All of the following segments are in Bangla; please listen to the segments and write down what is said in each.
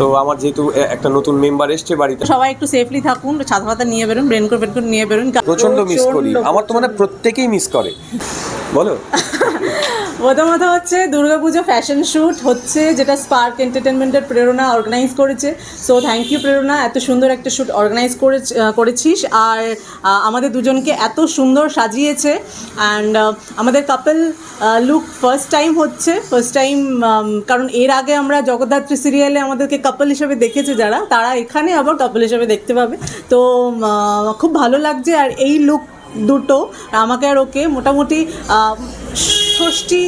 তো আমার যেহেতু একটা নতুন মেম্বার এসছে বাড়িতে। সবাই একটু সেফলি থাকুন ছাতা ফাতা নিয়ে বেরুন রেনকোট ফেনকোট নিয়ে বেরুন প্রচণ্ড মিস করি। আমার তো মানে প্রত্যেকেই মিস করে। বলো? প্রথমত হচ্ছে দুর্গাপুজো ফ্যাশন শ্যুট হচ্ছে, যেটা স্পার্ক এন্টারটেনমেন্টের প্রেরণা অর্গানাইজ করেছে। সো থ্যাংক ইউ প্রেরণা। এত সুন্দর একটা শ্যুট অর্গানাইজ করে করেছিস। আর আমাদের দুজনকে এত সুন্দর সাজিয়েছে। অ্যান্ড আমাদের কাপল লুক ফার্স্ট টাইম হচ্ছে। ফার্স্ট টাইম কারণ এর আগে আমরা জগদ্ধাত্রী সিরিয়ালে আমাদেরকে কাপল হিসেবে দেখেছে যারা, তারা এখানে আবার কাপল হিসেবে দেখতে পাবে। তো খুব ভালো লাগছে। আর এই লুক দুটো, আমাকে আর ওকে মোটামুটি ষষ্ঠী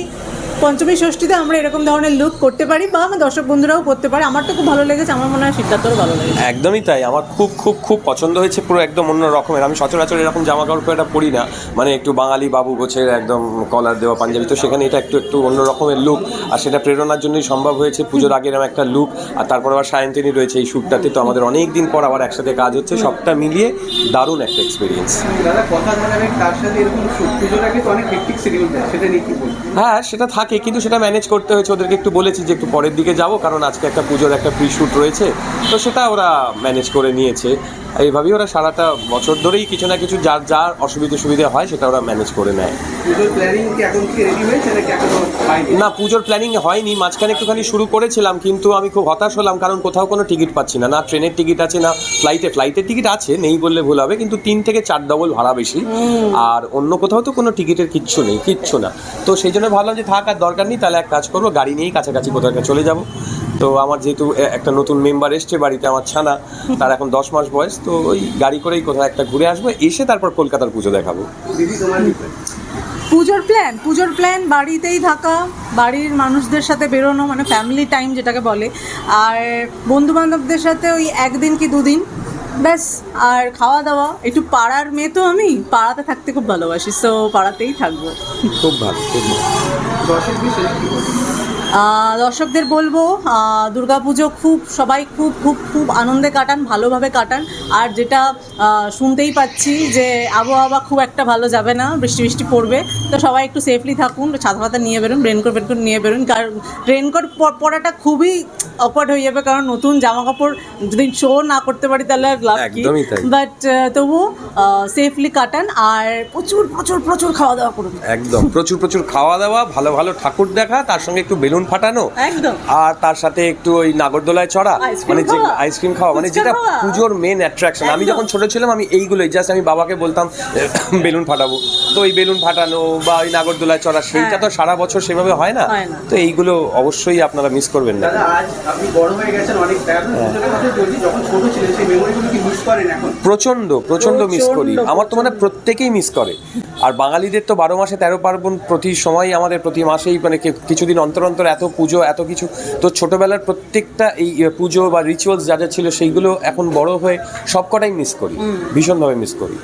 পঞ্চমী ষষ্ঠীতে আমরা এরকম ধরনের লুক করতে পারি বা আমার দর্শক বন্ধুরাও করতে পারে। আমার তো খুব ভালো লেগেছে আমার মনে হয় সিদ্ধার্থরও ভালো লেগেছে। একদমই তাই। আমার খুব খুব খুব পছন্দ হয়েছে পুরো একদম অন্য রকমের। আমি সচরাচর এরকম জামা কাপড় খুব একটা পরি না। মানে একটু বাঙালি বাবু গোছের একদম কলার দেওয়া পাঞ্জাবি। তো সেখানে এটা একটু একটু অন্য রকমের লুক আর সেটা প্রেরণার জন্যই সম্ভব হয়েছে পুজোর আগের এরকম একটা লুক আর তারপর আবার সায়ন্তিনী রয়েছে এই শ্যুটটাতে তো আমাদের অনেক দিন পর আবার একসাথে কাজ হচ্ছে। সবটা মিলিয়ে দারুণ একটা এক্সপিরিয়েন্স দাদা কথা তার সাথে এরকম শুট পুজোর আগে তো অনেক হেক্টিক শিডিউল দেয়। সেটা নিয়ে কি বলব? হ্যাঁ সেটা থাকে কিন্তু সেটা ম্যানেজ করতে হয়েছে। ওদেরকে একটু বলেছি যে একটু পরের দিকে যাব, কারণ আজকে একটা পুজোর একটা প্রি শ্যুট রয়েছে। তো সেটা ওরা ম্যানেজ করে নিয়েছে। এইভাবেই ওরা সারাটা বছর ধরেই কিছু না কিছু যার যার অসুবিধে সুবিধে হয় সেটা ওরা ম্যানেজ করে নেয়। না পুজোর প্ল্যানিং হয়নি মাঝখানে একটুখানি শুরু করেছিলাম কিন্তু আমি খুব হতাশ হলাম কারণ কোথাও কোনো টিকিট পাচ্ছি না না ট্রেনের টিকিট আছে না ফ্লাইটে ফ্লাইটের টিকিট আছে নেই বললে ভুল হবে কিন্তু তিন থেকে চার ডবল ভাড়া বেশি। আর অন্য কোথাও তো কোনো টিকিটের কিচ্ছু নেই কিচ্ছু না। তো সেই জন্য ভাবলাম যে থাক আর দরকার নেই তাহলে এক কাজ করব গাড়ি নিয়েই কাছাকাছি কোথাও চলে যাব। তো আমার যেহেতু একটা নতুন মেম্বার এসছে বাড়িতে আমার ছানা তার এখন দশ মাস বয়স তো ওই গাড়ি করেই কোথাও একটা ঘুরে আসব এসে তারপর কলকাতার পুজো দেখাবো? পুজোর প্ল্যান পুজোর প্ল্যান বাড়িতেই থাকা বাড়ির মানুষদের সাথে বেরোনো মানে ফ্যামিলি টাইম যেটাকে বলে আর বন্ধু বান্ধবদের সাথে ওই একদিন কি দুদিন ব্যাস আর খাওয়া দাওয়া একটু পাড়ার মেয়ে তো আমি পাড়াতে থাকতে খুব ভালোবাসি সো পাড়াতেই থাকব। খুব ভালো খুব ভালো। দর্শকদের বলব দুর্গাপুজো খুব সবাই খুব খুব খুব আনন্দে কাটান ভালোভাবে কাটান। আর যেটা শুনতেই পাচ্ছি যে আবহাওয়া খুব একটা ভালো যাবে না বৃষ্টি বৃষ্টি পড়বে তো সবাই একটু সেফলি থাকুন ছাতা ফাতা নিয়ে বেরোন রেনকোট ফেনকোট নিয়ে বেরোন কারণ রেনকোট পরাটা খুবই অকওয়ার্ড হয়ে যাবে কারণ নতুন জামা কাপড় যদি শো না করতে পারি তাহলে আর লাভ কি? বাট তবু সেফলি কাটান আর প্রচুর প্রচুর প্রচুর খাওয়া দাওয়া করুন। একদম প্রচুর প্রচুর খাওয়া দাওয়া ভালো ভালো ঠাকুর দেখা তার সঙ্গে একটু বেলুন ফাটানো? একদম। আর তার সাথে একটু ওই নাগরদোলায় চড়া আইসক্রিম মানে যে খাওয়া। আইসক্রিম খাওয়া মানে যেটা পুজোর মেন অ্যাট্রাকশন আমি যখন ছোট ছিলাম আমি এইগুলোই জাস্ট আমি বাবাকে বলতাম বেলুন ফাটাবো। তো ওই বেলুন ফাটানো বা ওই নাগরদোলায় চড়া সেইটা তো সারা বছর সেভাবে হয় না। তো এইগুলো অবশ্যই আপনারা মিস করবেন না। দাদা আজ আপনি বড় হয়ে গেছেন অনেক এখন পুজোর কথা বলছি যখন ছোট ছিলেন সেই মেমোরিগুলো কি মিস প্রচণ্ড প্রচণ্ড মিস করি। আমার তো মানে প্রত্যেকেই মিস করে। আর বাঙালিদের তো বারো মাসে তেরো পার্বণ প্রতি সময় আমাদের প্রতি মাসেই মানে কিছুদিন অন্তর অন্তর এত পুজো এত কিছু। তো ছোটবেলার প্রত্যেকটা এই পুজো বা রিচুয়ালস যা যা ছিল সেইগুলো এখন বড় হয়ে সবকটাই মিস করি। ভীষণভাবে মিস করি।